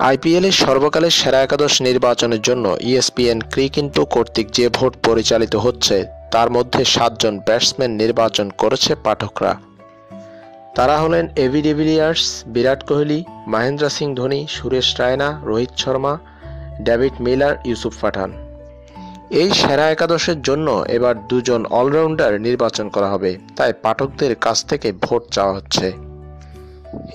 আইপিএলের সর্বকালের সেরা একাদশ নির্বাচনের জন্য ইএসপিএন ক্রিকিন্টো কর্তৃক যে ভোট পরিচালিত হচ্ছে, তার মধ্যে সাতজন ব্যাটসম্যান নির্বাচন করেছে পাঠকরা। তারা হলেন AB de Villiers, Virat Kohli, Mahendra Singh Dhoni, Suresh Raina, Rohit Sharma, David Miller, Yusuf Pathan. এই সেরা একাদশের জন্য এবার দুজন অলরাউন্ডার নির্বাচন করা হবে, তাই পাঠকদের কাছ থেকে ভোট চাওয়া হচ্ছে।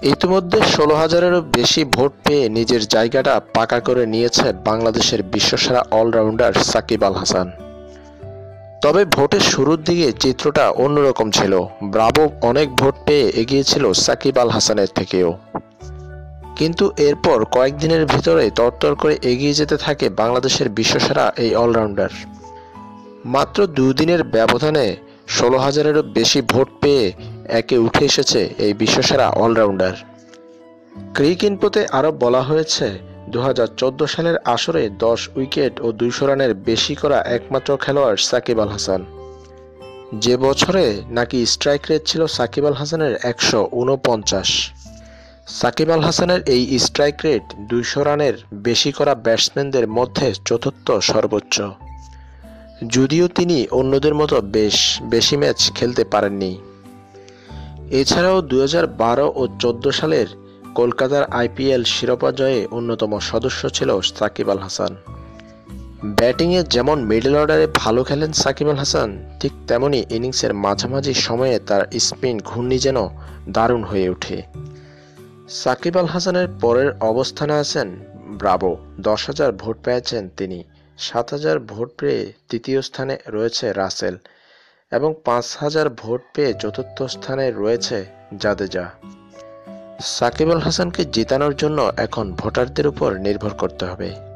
ইতিমধ্যে ষোলো হাজারেরও বেশি ভোট পেয়ে নিজের জায়গাটা পাকা করে নিয়েছে বাংলাদেশের বিশ্বসেরা অলরাউন্ডার সাকিব আল হাসান। তবে ভোটের শুরুর দিকে চিত্রটা অন্যরকম ছিল। ব্রাভো অনেক ভোট পেয়ে এগিয়েছিল সাকিব আল হাসানের থেকেও। কিন্তু এরপর কয়েকদিনের ভিতরে তরতর করে এগিয়ে যেতে থাকে বাংলাদেশের বিশ্বসেরা এই অলরাউন্ডার। মাত্র দুদিনের ব্যবধানে ষোলো হাজারেরও বেশি ভোট পেয়ে একে উঠে এসেছে এই বিশ্বসেরা অলরাউন্ডার। ক্রিক ইনপোতে আরও বলা হয়েছে দু হাজার চোদ্দ সালের আসরে দশ উইকেট ও দুইশো রানের বেশি করা একমাত্র খেলোয়াড় সাকিব আল হাসান। যে বছরে নাকি স্ট্রাইক রেট ছিল সাকিব আল হাসানের একশো উনপঞ্চাশ। সাকিব আল হাসানের এই স্ট্রাইক রেট দুইশো রানের বেশি করা ব্যাটসম্যানদের মধ্যে চতুর্থ সর্বোচ্চ। যদিও তিনি অন্যদের মতো বেশ বেশি ম্যাচ খেলতে পারেননি। এছাড়াও দু হাজার বারো ও চোদ্দ সালের কলকাতার আইপিএল শিরোপা জয়ে অন্যতম সদস্য ছিল সাকিব আল হাসান। ব্যাটিংয়ে যেমন মিডল অর্ডারে ভালো খেলেন সাকিব আল হাসান, ঠিক তেমনি ইনিংসের মাঝামাঝি সময়ে তার স্পিন ঘূর্ণি যেন দারুণ হয়ে ওঠে। সাকিব আল হাসানের পরের অবস্থানে আছেন ব্রাভো দশ হাজার ভোট পেয়েছেন তিনি। সাত হাজার ভোট পেয়ে তৃতীয় স্থানে রয়েছে রাসেল। এবং পাঁচ হাজার ভোট পেয়ে চতুর্থ স্থানে রয়েছে জাদেজা। সাকিব আল হাসানকে জিতানোর জন্য এখন ভোটারদের উপর নির্ভর করতে হবে।